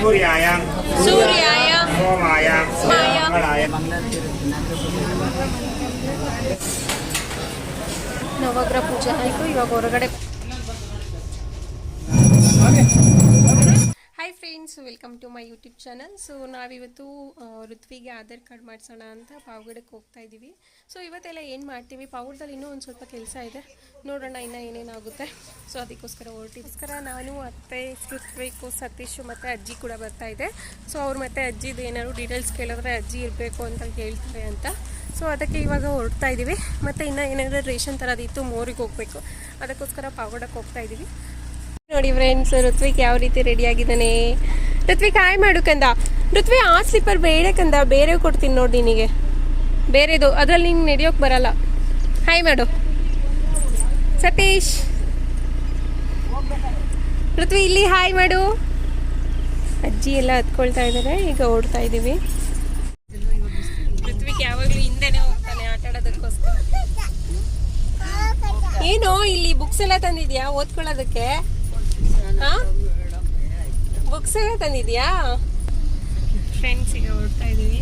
ಸೂರ್ಯಾಯ. ಸೂರ್ಯಾಯ. ಸೋಮಾಯ. ಮಾಯ. ಮಂಗಳಾಯ ನವಗ್ರಹ ಪೂಜೆ ಆಯಿತು ಇವಾಗ ಹೊರಗಡೆ. Hi friends welcome to my YouTube channel so ನಾವಿವತ್ತು ಋತ್ವಿಗೆ ಆಧಾರ್ ಕಾರ್ಡ್ ಮಾಡಿಸೋಣ ಅಂತ ಪಾವಗಡಕ್ಕೆ ಹೋಗ್ತಾ ಇದ್ದೀವಿ. ಸೊ ಇವತ್ತೆಲ್ಲ ಏನು ಮಾಡ್ತೀವಿ? ಪಾವುಡ್ದಲ್ಲಿ ಇನ್ನೂ ಒಂದು ಸ್ವಲ್ಪ ಕೆಲಸ ಇದೆ. ನೋಡೋಣ ಇನ್ನೂ ಏನೇನಾಗುತ್ತೆ. ಸೊ ಅದಕ್ಕೋಸ್ಕರ ಹೊರಟಿಗೋಸ್ಕರ ನಾನು ಅತ್ತೆ, ಋತ್ವಿಕು, ಸತೀಶು ಮತ್ತು ಅಜ್ಜಿ ಕೂಡ ಬರ್ತಾ ಇದೆ. ಸೊ ಅವ್ರು ಮತ್ತು ಅಜ್ಜಿದು ಏನಾದ್ರು ಡೀಟೇಲ್ಸ್ ಕೇಳಿದ್ರೆ ಅಜ್ಜಿ ಇರಬೇಕು ಅಂತ ಹೇಳ್ತಾರೆ ಅಂತ. ಸೊ ಅದಕ್ಕೆ ಇವಾಗ ಹೊರಡ್ತಾ ಇದ್ದೀವಿ. ಮತ್ತು ಇನ್ನೂ ಏನಾದರೂ ರೇಷನ್ ಥರದಿತ್ತು ಮೋರಿಗೆ ಹೋಗಬೇಕು. ಅದಕ್ಕೋಸ್ಕರ ಪಾವಗಡಕ್ಕೆ ಹೋಗ್ತಾ ಇದ್ದೀವಿ. ನೋಡಿ ಫ್ರೆಂಡ್ಸ್ ಋತ್ವಿಕ್ ಯಾವ ರೀತಿ ರೆಡಿ ಆಗಿದ್ದಾನೆ? ಋತ್ವಿಕ್ ಹಾಯ್ ಮಾಡು ಕಂದ. ಋತ್ವಿ, ಆ ಸ್ಲಿಪ್ಪರ್ ಬೇಡ ಕಂದ ಬೇರೆ ಕೊಡ್ತೀನಿ ನೋಡಿ ನಿನಗೆ. ಬೇರೆದು, ಅದ್ರಲ್ಲಿ ನಿಂಗೆ ನಡೆಯೋಕೆ ಬರಲ್ಲ. ಹಾಯ್ ಮಾಡು. ಸತೀಶ್. ಋತ್ವಿ, ಇಲ್ಲಿ ಹಾಯ್ ಮಾಡು. ಅಜ್ಜಿ ಎಲ್ಲ ಹತ್ಕೊಳ್ತಾ ಇದ್ದಾರೆ ಈಗ ಓಡ್ತಾ ಇದ್ದೀವಿ. ಋತ್ವಿಕ್ ಯಾವಾಗಲೂ ಹಿಂದೆನೆ ಹೋಗ್ತಾನೆ ಆಟ ಆಡೋದಕ್ಕೋಸ್ಕರ ಏನು, ಇಲ್ಲಿ ಬುಕ್ಸ್ ಎಲ್ಲ ತಂದಿದ್ಯಾ? ಓದ್ಕೊಳ್ಳೋದಕ್ಕೆ? ಬುಕ್ಸ್ ಎಲ್ಲ ತಂದಿದ್ಯಾ? ಫ್ರೆಂಡ್ಸ್ ಈಗ ಹೊರಡ್ತಾ ಇದೀವಿ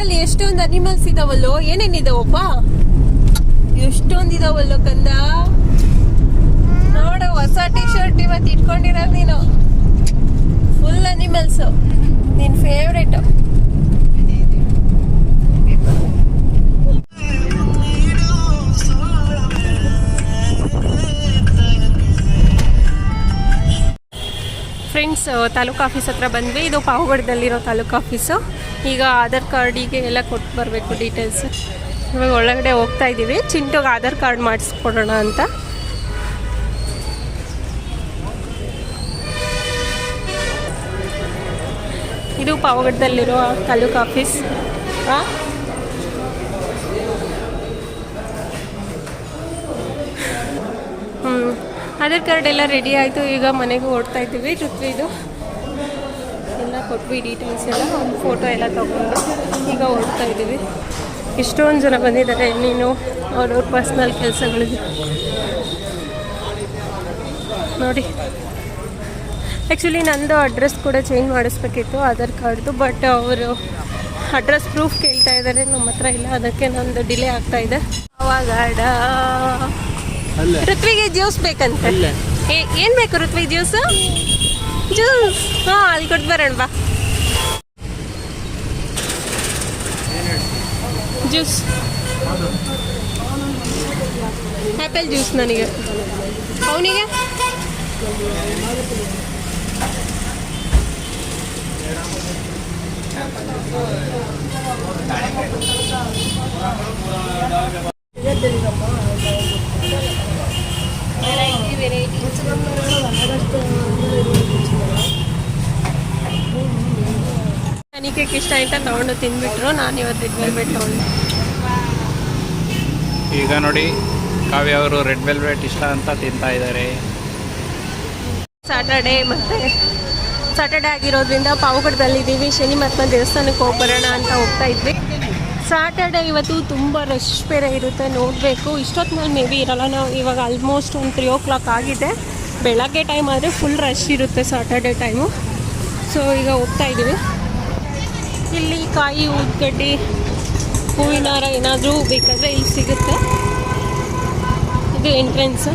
ಅಲ್ಲಿ ಎಷ್ಟೊಂದು ಅನಿಮಲ್ಸ್ ಇದಾವಲ್ಲೋ? ಏನೇನಿದಾವಪ್ಪ ಎಷ್ಟೊಂದು ಇದಾವಲ್ಲೋ ಕಂದ? ನೋಡು ಹೊಸ ಟಿ ಶರ್ಟ್ ಇವತ್ತು ಇಟ್ಕೊಂಡಿರೋದು ನೀನು. ಫುಲ್ ಅನಿಮಲ್ಸ್ ನಿನ್ನ ಫೇವ್ರೇಟ್ ಫ್ರೆಂಡ್ಸ್ ತಾಲೂಕು ಆಫೀಸ್ ಹತ್ರ ಬಂದ್ವಿ. ಇದು ಪಾವಗಡದಲ್ಲಿರೋ ತಾಲೂಕು ಆಫೀಸು ಈಗ ಆಧಾರ್ ಕಾರ್ಡಿಗೆ ಎಲ್ಲ ಕೊಟ್ಟು ಬರಬೇಕು ಡೀಟೇಲ್ಸ್ ಇವಾಗ ಒಳಗಡೆ ಹೋಗ್ತಾ ಇದ್ದೀವಿ ಚಿಂಟುಗೆ ಆಧಾರ್ ಕಾರ್ಡ್ ಮಾಡಿಸ್ಕೊಡೋಣ ಅಂತ. ಇದು ಪಾವಗಡದಲ್ಲಿರೋ ತಾಲೂಕು ಆಫೀಸ್ ಹಾಂ ಹ್ಞೂ ಆಧಾರ್ ಕಾರ್ಡ್ ಎಲ್ಲ ರೆಡಿ ಆಯಿತು. ಈಗ ಮನೆಗೆ ಓಡ್ತಾ ಇದ್ದೀವಿ. ಋತ್ವಿದು. ಎಲ್ಲ ಕೊಟ್ವಿ ಡೀಟೇಲ್ಸ್ ಎಲ್ಲ. ಫೋಟೋ ಎಲ್ಲ ತೊಗೊಂಡು ಈಗ ಓಡ್ತಾ ಇದ್ದೀವಿ. ಎಷ್ಟೊಂದು ಜನ ಬಂದಿದ್ದಾರೆ. ನೀನು ಅವ್ರವ್ರ ಪರ್ಸ್ನಲ್ ಕೆಲಸಗಳಿಗೆ ನೋಡಿ. ಆ್ಯಕ್ಚುಲಿ ನಂದು ಅಡ್ರೆಸ್ ಕೂಡ ಚೇಂಜ್ ಮಾಡಿಸ್ಬೇಕಿತ್ತು, ಆಧಾರ್ ಕಾರ್ಡ್ದು ಬಟ್ ಅವರು ಅಡ್ರೆಸ್ ಪ್ರೂಫ್ ಕೇಳ್ತಾ ಇದ್ದಾರೆ. ನಮ್ಮ ಹತ್ರ ಇಲ್ಲ. ಅದಕ್ಕೆ ನಂದು ಡಿಲೇ ಆಗ್ತಾ ಇದೆ. ಅವಾಗಾಡ. ಋತ್ವಿಗೆ ಜ್ಯೂಸ್ ಬೇಕಂತೆ. ಏ- ಏನ್ ಬೇಕು ಋತ್ವಿಗೆ ಜ್ಯೂಸ್? ಜ್ಯೂಸ್. ಹಾ ಅಲ್ಲಿ ಕೊಟ್ಟು ಬರೋಣ ಬಾ. ಜ್ಯೂಸ್. ಆ್ಯಪಲ್ ಜ್ಯೂಸ್ ನನಗೆ. ಅವನಿಗೆ? ವೆರೈಟಿ ನನಗೆ ಇಷ್ಟ ಆಯ್ತಾ? ತಗೊಂಡು ತಿನ್ಬಿಟ್ರು ನಾನು ಇವತ್ತು ರೆಡ್ ವೆಲ್ವೆಟ್ ತಗೊಂಡೆ. ಈಗ ನೋಡಿ ಕಾವ್ಯ ಅವರು ರೆಡ್ ವೆಲ್ವೆಟ್ ಇಷ್ಟ ಅಂತ ತಿಂತಾ ಇದ್ದಾರೆ. ಸ್ಯಾಟರ್ಡೇ ಮತ್ತು ಸಾಟರ್ಡೆ ಆಗಿರೋದ್ರಿಂದ ಪಾವಗಡದಲ್ಲಿದ್ದೀವಿ. ಶನಿ ಮತ್ತ ದೇವಸ್ಥಾನಕ್ಕೆ ಹೋಗಿ ಬರೋಣ ಅಂತ ಹೋಗ್ತಾ ಇದ್ವಿ. ಸಾಟರ್ಡೆ ಇವತ್ತು ತುಂಬ ರಶ್ ಬೇರೆ ಇರುತ್ತೆ. ನೋಡಬೇಕು. ಇಷ್ಟೊತ್ತಿನಲ್ಲಿ ಮೇ ಬಿ ಇರಲ್ಲ. ನಾವು ಇವಾಗ ಆಲ್ಮೋಸ್ಟ್ ಒಂದು ತ್ರೀ ಓ ಕ್ಲಾಕ್ ಆಗಿದೆ. ಬೆಳಗ್ಗೆ ಟೈಮ್ ಆದರೆ ಫುಲ್ ರಶ್ ಇರುತ್ತೆ ಸಾಟರ್ಡೆ ಟೈಮು ಸೊ ಈಗ ಹೋಗ್ತಾ ಇದ್ದೀವಿ. ಇಲ್ಲಿ ಕಾಯಿ ಉದ್ಗಡ್ಡಿ ಹೂವಿನ ಹಾರ ಏನಾದರೂ ಬೇಕಾದರೆ ಇಲ್ಲಿ ಸಿಗುತ್ತೆ. ಇದು ಎಂಟ್ರೆನ್ಸ್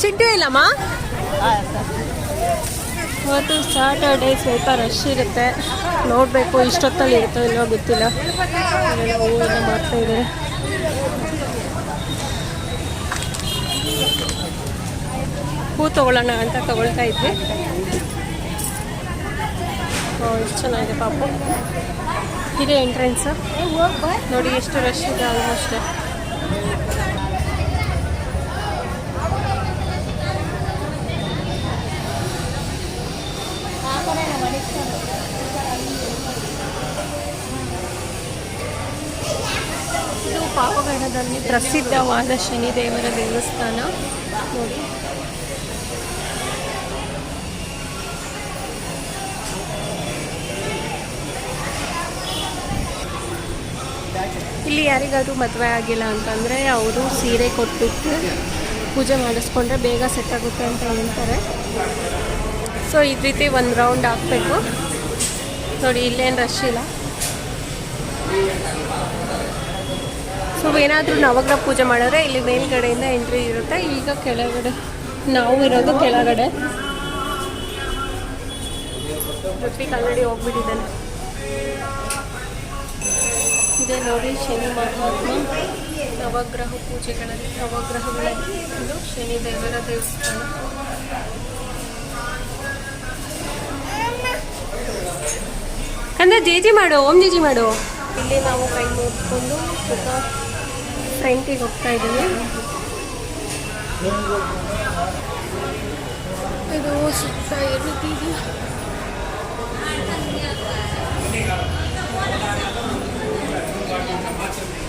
ಚಿಂಟು ಇಲ್ಲಮ್ಮ? ಇವತ್ತು ಸ್ಯಾಟರ್ಡೇ ಸ್ವಲ್ಪ ರಶ್ ಇರುತ್ತೆ. ನೋಡಬೇಕು ಇಷ್ಟೊತ್ತಲ್ಲಿ ಇರುತ್ತೋ ಇಲ್ಲೋ ಗೊತ್ತಿಲ್ಲ. ಹೂವೆಲ್ಲ ಮಾಡ್ತಾ ಹೂ ತಗೊಳ್ಳೋಣ ಅಂತ ತಗೊಳ್ತಾ ಇದ್ವಿ. ಚೆನ್ನಾಗಿದೆ ಪಾಪು. ಇದೆ ಎಂಟ್ರೆನ್ಸ್ ನೋಡಿ, ಎಷ್ಟು ರಶ್ ಇದೆ ಆಲ್ಮೋಸ್ಟ್ ಇದು ಪ್ರಸಿದ್ಧವಾದ ಶನಿದೇವರ ದೇವಸ್ಥಾನ. ನೋಡಿ. ಇಲ್ಲಿ ಯಾರಿಗಾದರೂ ಮದುವೆ ಆಗಿಲ್ಲ ಅಂತಂದರೆ ಅವರು ಸೀರೆ ಕೊಟ್ಬಿಟ್ಟು ಪೂಜೆ ಮಾಡಿಸ್ಕೊಂಡ್ರೆ ಬೇಗ ಸೆಟ್ ಆಗುತ್ತೆ ಅಂತ ಹೇಳ್ತಾರೆ ಸೊ ಈ ರೀತಿ ಒಂದು ರೌಂಡ್ ಹಾಕಬೇಕು ನೋಡಿ, ಇಲ್ಲೇನು ರಶ್ ಇಲ್ಲ. ಸೊ ಏನಾದರೂ ನವಗ್ರಹ ಪೂಜೆ ಮಾಡಿದ್ರೆ ಇಲ್ಲಿ ಮೇಲ್ಗಡೆಯಿಂದ ಎಂಟ್ರಿ ಇರುತ್ತೆ. ಈಗ ಕೆಳಗಡೆ ನಾವು ಇರೋದು ಕೆಳಗಡೆ. ಋತ್ವಿಕ್ ಆಲ್ರೆಡಿ ಹೋಗ್ಬಿಟ್ಟಿದ್ದಾನೆ. ಇದೆ ನೋಡಿ ಶನಿ ಮಹಾತ್ಮ ನವಗ್ರಹ ಪೂಜೆಗಳಲ್ಲಿ ನವಗ್ರಹಗಳಲ್ಲಿ ಇದು ಶನಿ ದೇವರ ದೇವಸ್ಥಾನ. ಅಂದ್ರೆ ಜೇಜಿ ಮಾಡು ಓಂ ಜೇಜಿ ಮಾಡು. ಇಲ್ಲಿ ನಾವು ಕೈ ನೋಡ್ಕೊಂಡು ಸುತ್ತ ಫ್ರೆಂಟಿಗೆ ಹೋಗ್ತಾ ಇದ್ದೀವಿ. ಇದು ಸುತ್ತ ರೀತಿ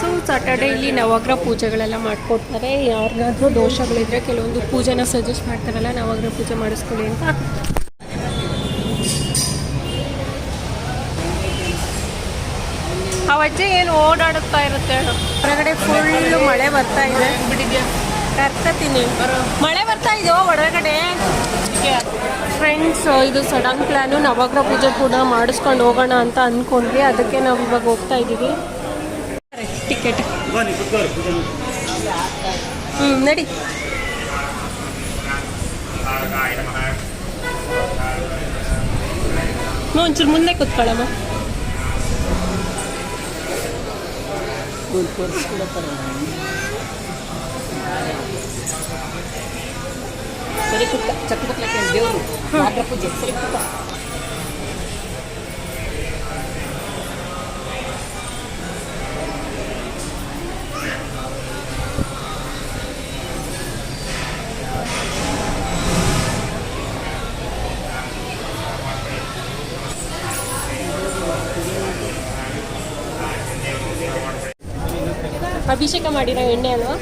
ಸೊ ಸಾಟರ್ಡೆ ಇಲ್ಲಿ ನವಗ್ರಹ ಪೂಜೆಗಳೆಲ್ಲ ಮಾಡ್ಕೊಡ್ತಾರೆ. ಯಾರಿಗಾದ್ರೂ ದೋಷಗಳಿದ್ರೆ ಕೆಲವೊಂದು ಪೂಜೆನ ಸಜೆಸ್ಟ್ ಮಾಡ್ತಾರಲ್ಲ, ನವಗ್ರಹ ಪೂಜೆ ಮಾಡಿಸ್ಕೊಳ್ಳಿ ಅಂತ. ಅವಜ್ಜೆ ಏನು ಓಡಾಡುತ್ತಾ ಇರುತ್ತೆ ಹೊರಗಡೆ ಫುಲ್ಲು ಮಳೆ ಬರ್ತಾ ಇದೆ. ಕರ್ಕತೀನಿ. ಮಳೆ ಬರ್ತಾ ಇದೆಯೋ ಹೊರಗಡೆ? ಫ್ರೆಂಡ್ಸ್ ಇದು ಸಡನ್ ಪ್ಲ್ಯಾನು ನವಗ್ರಹ ಪೂಜೆ ಕೂಡ ಮಾಡಿಸ್ಕೊಂಡು ಹೋಗೋಣ ಅಂತ ಅಂದ್ಕೊಂಡ್ವಿ ಅದಕ್ಕೆ ನಾವು ಇವಾಗ ಹೋಗ್ತಾ ಇದ್ದೀವಿ ಟಿಕೆಟ್ ಹ್ಞೂ ನಡಿ. ಹ್ಞೂ ಒಂಚೂರು ಮುಂದೆ ಕೂತ್ಕೊಳ್ಳಮ್ಮ. ಸರಿ ಕುತ್ತ ಚಕ್ಕಬಕ್ಲಕ್ಕೆ ದೇವರು ಪೂಜೆ ಸರಿ ಕುತ್ತ ಅಭಿಷೇಕ ಮಾಡಿರೋ ಎಣ್ಣೆ ಅಲ್ವಾ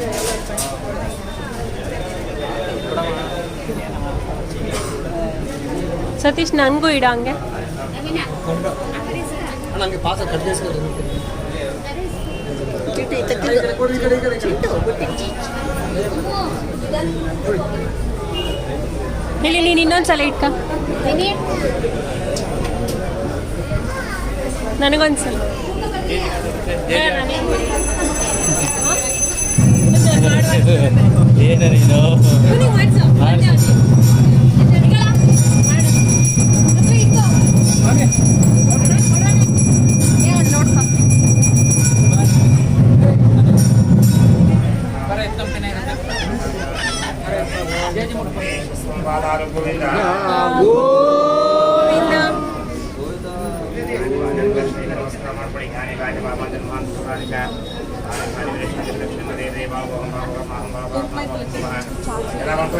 ಸತೀಶ್ ನನಗೂ ಇಡ ಹಂಗೆ ಇಲ್ಲಿ ನೀನು ಇನ್ನೊಂದ್ಸಲ ಇಟ್ಕ ನನಗೊಂದ್ಸಲ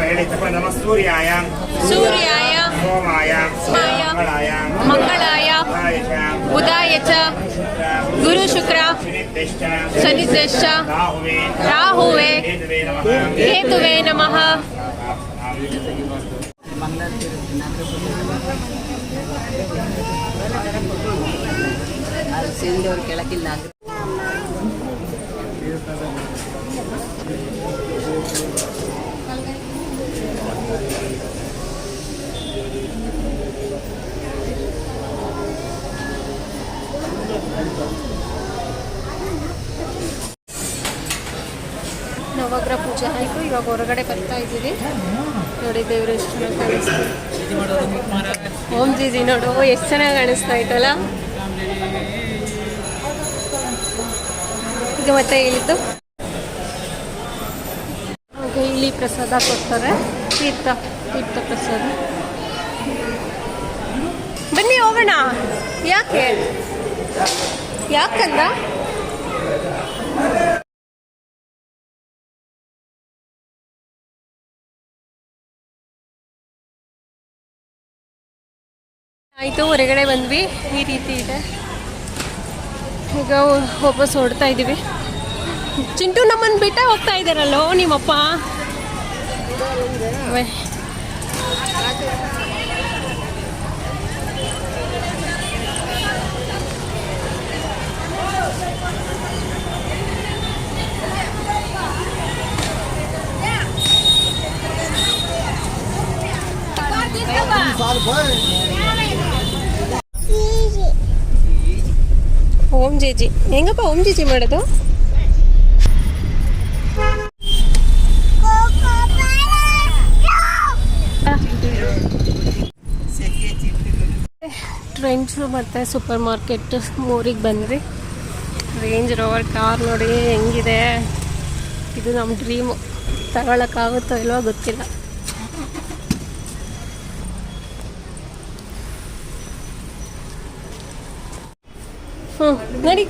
ಹೇಳಿ ತಗೊಂಡು ನಮ ಸೂರ್ಯಾಯ ಸೂರ್ಯಾಯ ಸೋಮಾಯ ಸೋಮಾಯ, ಮಂಗಳಾಯ ಮಂಗಳಾಯ ಬುಧಾಯ ಚ, ಬುಧಾಯ ಚ ಶುಕ್ರ, ಗುರು ಶುಕ್ರ ಶನಿಶ್ಚ, ಶನಿಶ್ಚ ರಾಹುವೇ ರಾಹುವೆ ಕೇತುವೇ ನಮಃ ಕೇತುವೆ ನಮಃ ಅದು ಸೇರಿದವ್ರು ಕೆಳಕಿಲ್ಲ ಅಂದ್ರೆ ನವಗ್ರಹ ಪೂಜೆ ಆಯಿತು ಇವಾಗ ಹೊರಗಡೆ ಬರ್ತಾ ಇದ್ದೀವಿ. ನೋಡಿ ದೇವ್ರು ಎಷ್ಟು ಚೆನ್ನಾಗಿ ಕಾಣಿಸ್ತಾ ಓಂ ಜೀಜಿ ನೋಡು ಎಷ್ಟು ಚೆನ್ನಾಗಿ ಕಾಣಿಸ್ತಾ ಇತ್ತಲ್ಲ? ಇದು ಮತ್ತೆ ಹೇಳಿದ್ದು. ಇಲ್ಲಿ ಪ್ರಸಾದ ಕೊಡ್ತಾರೆ. ತೀರ್ಥ ತೀರ್ಥ ಪ್ರಸಾದ. ಬನ್ನಿ ಹೋಗೋಣ. ಯಾಕೆ? ಯಾಕಂದ ಆಯಿತು ಹೊರಗಡೆ ಬಂದ್ವಿ. ಈ ರೀತಿ ಇದೆ. ಈಗ ವಾಪಸ್ ಹೊಡ್ತಾ ಇದ್ದೀವಿ. ಚಿಂಟು ನಮ್ಮನ್ನು ಬಿಟ್ಟ ಹೋಗ್ತಾ ಇದ್ದಾರಲ್ಲೋ ನಿಮ್ಮಪ್ಪ? ವೆ- ಓಂ ಜೇಜಿ. ಹೆಂಗಪ್ಪ ಓಂ ಜೇಜಿ ಮಾಡೋದು? ಟ್ರೆಂಡ್ಸು ಮತ್ತು ಸೂಪರ್ ಮಾರ್ಕೆಟ್ ಮೂರಿಗೆ ಬಂದ್ರಿ. ರೇಂಜ್ ರೋವರ್ ಕಾರ್ ನೋಡಿ ಹೆಂಗಿದೆ. ಇದು ನಮ್ಮ ಡ್ರೀಮು ತಗೊಳಕ್ಕಾಗುತ್ತೋ ಇಲ್ವೋ ಗೊತ್ತಿಲ್ಲ. ಹ್ಞೂ ನಡಿ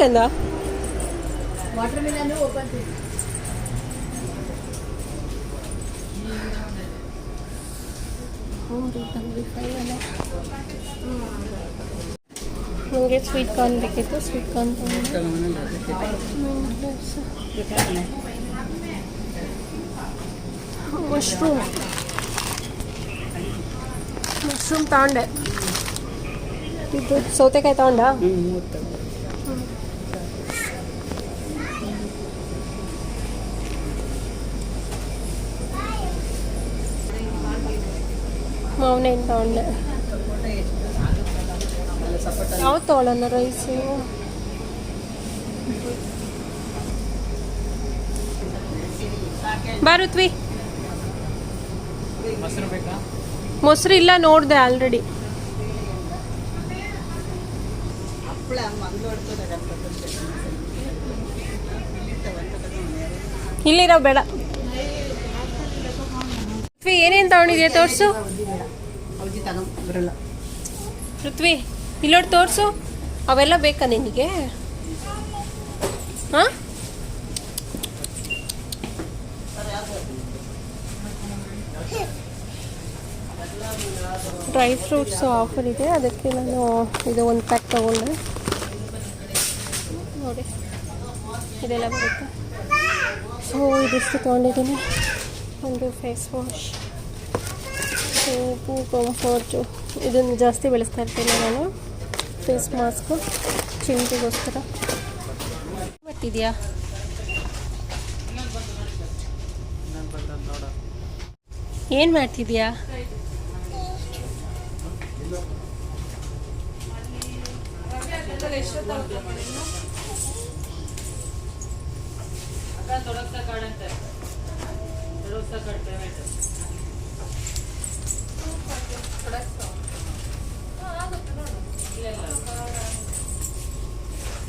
ನನಗೆ ಸ್ವೀಟ್ ಕಾರ್ನ್ ಬೇಕಿತ್ತು ಸ್ವೀಟ್ ಕಾರ್ನ್ ಮಶ್ರೂಮ್ ಮಶ್ರೂಮ್ ತಗೊಂಡೆ ಇದು ಸೌತೆಕಾಯಿ ತಗೊಂಡ ಮಾವಿನ ಹಣ್ಣು ತಗೊಂಡೆ. ಯಾವ್ದು ತಗೊಳ್ಳೋಣ ರೈಸು ಬಾರುತ್ವಿ ಮೊಸರು ಇಲ್ಲ ನೋಡಿದೆ ಆಲ್ರೆಡಿ ಇಲ್ಲಿರೋ ಬೇಡ. ಏನೇನು ತಗೊಂಡಿದ್ಯಾ ತೋರಿಸು? ಅವ್ಜಿ ತಗೊಂಡ್ ಬರಲ್ಲ. ಪೃಥ್ವಿ, ಇಲ್ಲೋಡ್ ತೋರಿಸು. ಅವೆಲ್ಲ ಬೇಕಾ ನಿನಗೆ? ಹಾಂ? ಡ್ರೈ ಫ್ರೂಟ್ಸ್ ಆಫರ್ ಇದೆ. ಅದಕ್ಕೆ ನಾನು ಇದು ಒಂದು ಪ್ಯಾಕ್ ತಗೊಂಡೆ. ನೋಡಿ. ಇದೆಲ್ಲ ಬರುತ್ತೆ. ಸೊ ಇದಿಷ್ಟು ತೊಗೊಂಡಿದ್ದೀನಿ. ಒಂದು ಫೇಸ್ ವಾಶ್ ಸೋಪು ಕಂಫರ್ಟು ಇದನ್ನು ಜಾಸ್ತಿ ಬೆಳೆಸ್ತಾ ಇರ್ತೀನಿ ನಾನು. ಫೇಸ್ ಮಾಸ್ಕು ಚಿಂಟಿಗೋಸ್ಕರ. ಬರ್ತಿದ್ಯಾ? ಏನು ಮಾಡ್ತಿದ್ಯಾ?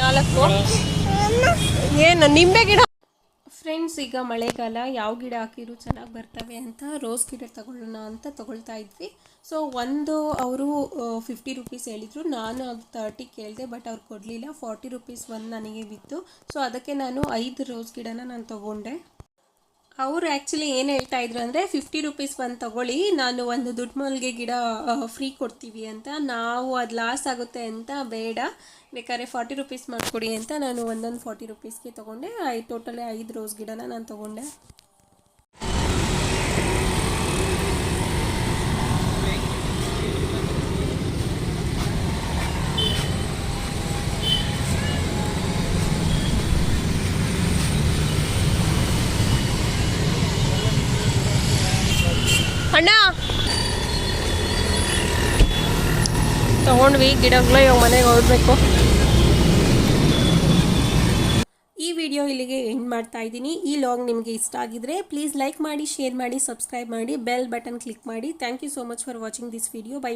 ನಾಲ್ಕು? ಏನು ನಿಂಬೆ ಗಿಡ? ಫ್ರೆಂಡ್ಸ್ ಈಗ ಮಳೆಗಾಲ. ಯಾವ ಗಿಡ ಹಾಕಿದ್ರು ಚೆನ್ನಾಗಿ ಬರ್ತವೆ ಅಂತ ರೋಸ್ ಗಿಡ ತಗೊಳ್ಳೋಣ ಅಂತ ತಗೊಳ್ತಾ ಇದ್ವಿ. ಸೊ ಒಂದು ಅವರು ಫಿಫ್ಟಿ ರುಪೀಸ್ ಹೇಳಿದರು. ನಾನು ಅದು ತರ್ಟಿ ಕೇಳಿದೆ ಬಟ್ ಅವ್ರು ಕೊಡಲಿಲ್ಲ. ಫಾರ್ಟಿ ರುಪೀಸ್ ಒಂದು ನನಗೆ ಬಿತ್ತು. ಸೊ ಅದಕ್ಕೆ ನಾನು ಐದು ರೋಸ್ ಗಿಡನ ನಾನು ತೊಗೊಂಡೆ. ಅವರು ಆ್ಯಕ್ಚುಲಿ ಏನು ಹೇಳ್ತಾ ಇದ್ರು ಅಂದರೆ ಫಿಫ್ಟಿ ರುಪೀಸ್ ಒಂದು ತಗೊಳ್ಳಿ, ನಾನು ಒಂದು ದುಡ್ಡು ಮಲ್ಗೆ ಗಿಡ ಫ್ರೀ ಕೊಡ್ತೀವಿ ಅಂತ. ನಾವು ಅದು ಲಾಸ್ ಆಗುತ್ತೆ ಅಂತ ಬೇಡ. ಬೇಕಾದ್ರೆ ಫಾರ್ಟಿ ರುಪೀಸ್ ಮಾಡಿಕೊಡಿ ಅಂತ ನಾನು ಒಂದೊಂದು ಫಾರ್ಟಿ ರುಪೀಸ್ಗೆ ತೊಗೊಂಡೆ. ಐ ಟೋಟಲಿ ಐದು ರೋಸ್ ಗಿಡನ ನಾನು ತೊಗೊಂಡೆ. ತಗೊಂಡ್ವಿ, ಗಿಡಗಳು ಇವಾಗ ಮನೆಗೆ ಹೋಗ್ಬೇಕು. ಈ ವಿಡಿಯೋ ಇಲ್ಲಿಗೆ ಎಂಡ್ ಮಾಡ್ತಾ ಇದ್ದೀನಿ. ಈ ಲಾಗ್ ನಿಮಗೆ ಇಷ್ಟ ಆಗಿದ್ರೆ ಪ್ಲೀಸ್ ಲೈಕ್ ಮಾಡಿ ಶೇರ್ ಮಾಡಿ ಸಬ್ಸ್ಕ್ರೈಬ್ ಮಾಡಿ ಬೆಲ್ ಬಟನ್ ಕ್ಲಿಕ್ ಮಾಡಿ. Thank you so much for watching this video bye